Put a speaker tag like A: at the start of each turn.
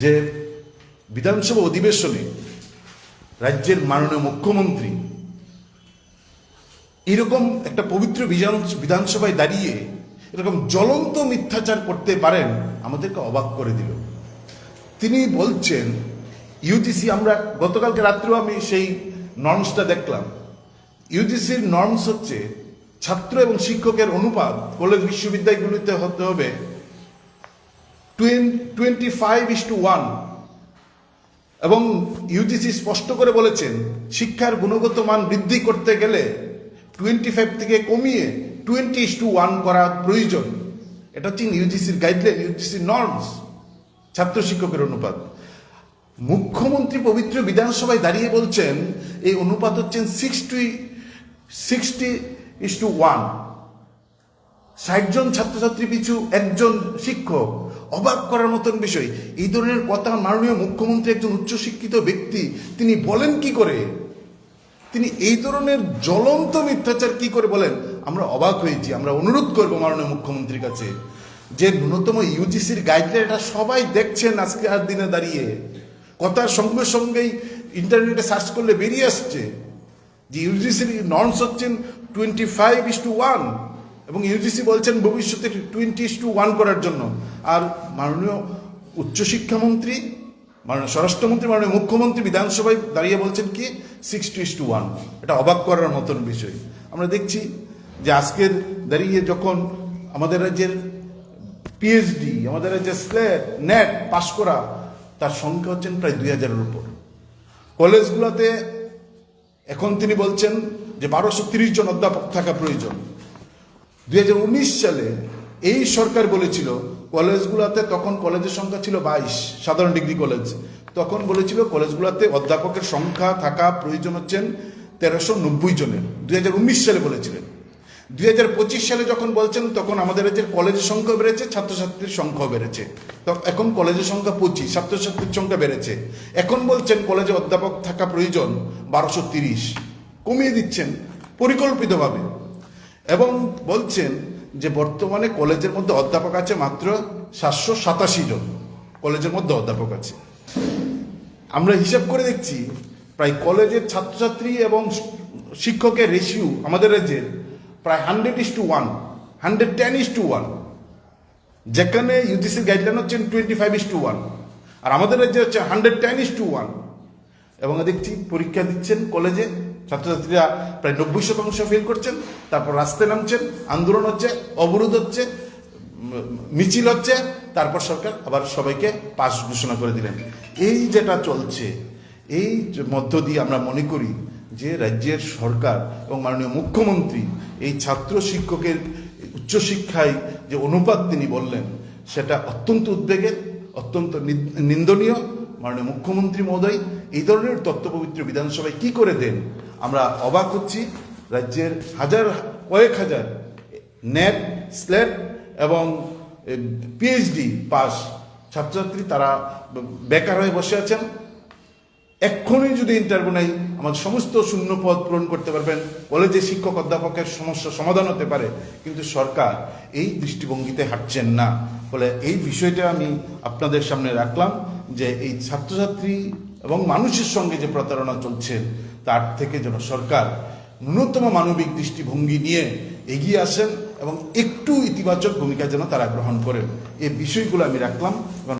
A: যে বিধানসভা অধিবেশনে রাজ্যের মাননীয় মুখ্যমন্ত্রী এরকম একটা পবিত্র বিধান- বিধানসভায় দাঁড়িয়ে এরকম জ্বলন্ত মিথ্যাচার করতে পারেন আমাদেরকে অবাক করে দিল। তিনি বলছেন, ইউজিসি, আমরা গতকালকে রাত্রেও আমি সেই নর্মসটা দেখলাম। ইউজিসির নর্মস হচ্ছে ছাত্র এবং শিক্ষকের অনুপাত কলেজ, বিশ্ববিদ্যালয়গুলিতে হতে হবে twenty five is to one এবং ইউজিসি স্পষ্ট করে বলেছেন, শিক্ষার গুণগত মান বৃদ্ধি করতে গেলে টোয়েন্টি ফাইভ থেকে কমিয়ে টোয়েন্টি ইস টু ওয়ান করা প্রয়োজন। এটা হচ্ছে ইউজিসির গাইডলাইন ইউজিসির নর্মস ছাত্র শিক্ষকের অনুপাত। মুখ্যমন্ত্রী পবিত্র বিধানসভায় দাঁড়িয়ে বলছেন, এই অনুপাত হচ্ছেন sixty sixty is to one ষাট জন ছাত্রছাত্রী পিছু একজন শিক্ষক অবাক করার মতন বিষয়। এই ধরনের কথা মাননীয় মুখ্যমন্ত্রী একজন উচ্চশিক্ষিত ব্যক্তি, তিনি বলেন কি করে? তিনি এই ধরনের জ্বলন্ত মিথ্যাচার কি করে বলেন? আমরা অবাক হয়েছি, আমরা অনুরোধ করব মাননীয় মুখ্যমন্ত্রীর কাছে যে ন্যূনতম ইউজিসির গাইডলাইন এটা সবাই দেখছেন আজকে আর দিনে দাঁড়িয়ে। কথার সঙ্গে সঙ্গেই ইন্টারনেটে সার্চ করলে বেরিয়ে আসছে যে ইউজিসির নর্মস হচ্ছেন twenty five is to one এবং ইউজিসি বলছেন ভবিষ্যতে টোয়েন্টি টু ওয়ান করার জন্য। আর মাননীয় উচ্চশিক্ষামন্ত্রী মাননীয় স্বরাষ্ট্রমন্ত্রী, মাননীয় মুখ্যমন্ত্রী বিধানসভায় দাঁড়িয়ে বলছেন কি সিক্স টু টু ওয়ান এটা অবাক করার মতন বিষয়। আমরা দেখছি যে আজকের দাঁড়িয়ে যখন আমাদের রাজ্যের পিএইচডি আমাদের রাজ্যের স্লেট নেট পাশ করা, তার সংখ্যা হচ্ছেন প্রায় দুই হাজারের উপর। কলেজগুলোতে এখন তিনি বলছেন যে বারোশো তিরিশ জন অধ্যাপক থাকা প্রয়োজন। দুই হাজার উনিশ সালে এই সরকার বলেছিল, কলেজগুলোতে তখন কলেজের সংখ্যা ছিল বাইশ, সাধারণ ডিগ্রি কলেজ। তখন বলেছিল কলেজগুলোতে অধ্যাপকের সংখ্যা থাকা প্রয়োজন হচ্ছেন তেরোশো নব্বই জনের, দুই হাজার উনিশ সালে বলেছিলেন। দুই হাজার পঁচিশ সালে যখন বলছেন, তখন আমাদের রাজ্যের কলেজের সংখ্যা বেড়েছে, ছাত্রছাত্রীর সংখ্যাও বেড়েছে। এখন কলেজের সংখ্যা পঁচিশ, ছাত্রছাত্রীর সংখ্যা বেড়েছে। এখন বলছেন কলেজে অধ্যাপক থাকা প্রয়োজন বারোশো তিরিশ। কমিয়ে দিচ্ছেন পরিকল্পিতভাবে। এবং বলছেন যে বর্তমানে কলেজের মধ্যে অধ্যাপক আছে মাত্র সাতশো সাতাশি জন। কলেজের মধ্যে অধ্যাপক আছে। আমরা হিসাব করে দেখছি, প্রায় কলেজের ছাত্রছাত্রী এবং শিক্ষকের রেশিও আমাদের রাজ্যের প্রায় hundred is to one hundred ten is to one যেখানে ইউজিসির গাইডলাইন হচ্ছেন twenty five is to one আর আমাদের রাজ্যে হচ্ছে hundred ten is to one এবং দেখছি, পরীক্ষা দিচ্ছেন কলেজে ছাত্রছাত্রীরা প্রায় নব্বই শতাংশ ফেল করছেন, তারপর রাস্তায় নামছেন, আন্দোলন হচ্ছে, অবরোধ হচ্ছে মিছিল হচ্ছে, তারপর সরকার আবার সবাইকে পাস ঘোষণা করে দিলেন। এই যেটা চলছে, এই মধ্য দিয়ে আমরা মনে করি যে রাজ্যের সরকার এবং মাননীয় মুখ্যমন্ত্রী এই ছাত্র শিক্ষকের উচ্চশিক্ষায় যে অনুপাত তিনি বললেন, সেটা অত্যন্ত উদ্বেগের অত্যন্ত নিন্দনীয়। মাননীয় মুখ্যমন্ত্রী মহোদয়, এই ধরনের তত্ত্বপবিত্র বিধানসভায় কি করে দেন? আমরা অবাক হচ্ছি রাজ্যের হাজার, কয়েক হাজার নেট, স্লেট এবং পিএইচডি পাস ছাত্রছাত্রী তারা বেকার হয়ে বসে আছেন। এক্ষুনি যদি ইন্টারভিউ নেই আমাদের সমস্ত শূন্য পদ পূরণ করতে পারবেন। কলেজে শিক্ষক অধ্যাপকের সমস্যা সমাধান হতে পারে, কিন্তু সরকার এই দৃষ্টিভঙ্গিতে হাঁটছেন না। ফলে এই বিষয়টা আমি আপনাদের সামনে রাখলাম যে এই ছাত্রছাত্রী এবং মানুষের সঙ্গে যে প্রতারণা চলছে, তার থেকে যেন সরকার ন্যূনতম মানবিক দৃষ্টিভঙ্গি নিয়ে এগিয়ে আসেন এবং একটু ইতিবাচক ভূমিকা যেন তারা গ্রহণ করেন। এই বিষয়গুলো আমি রাখলাম।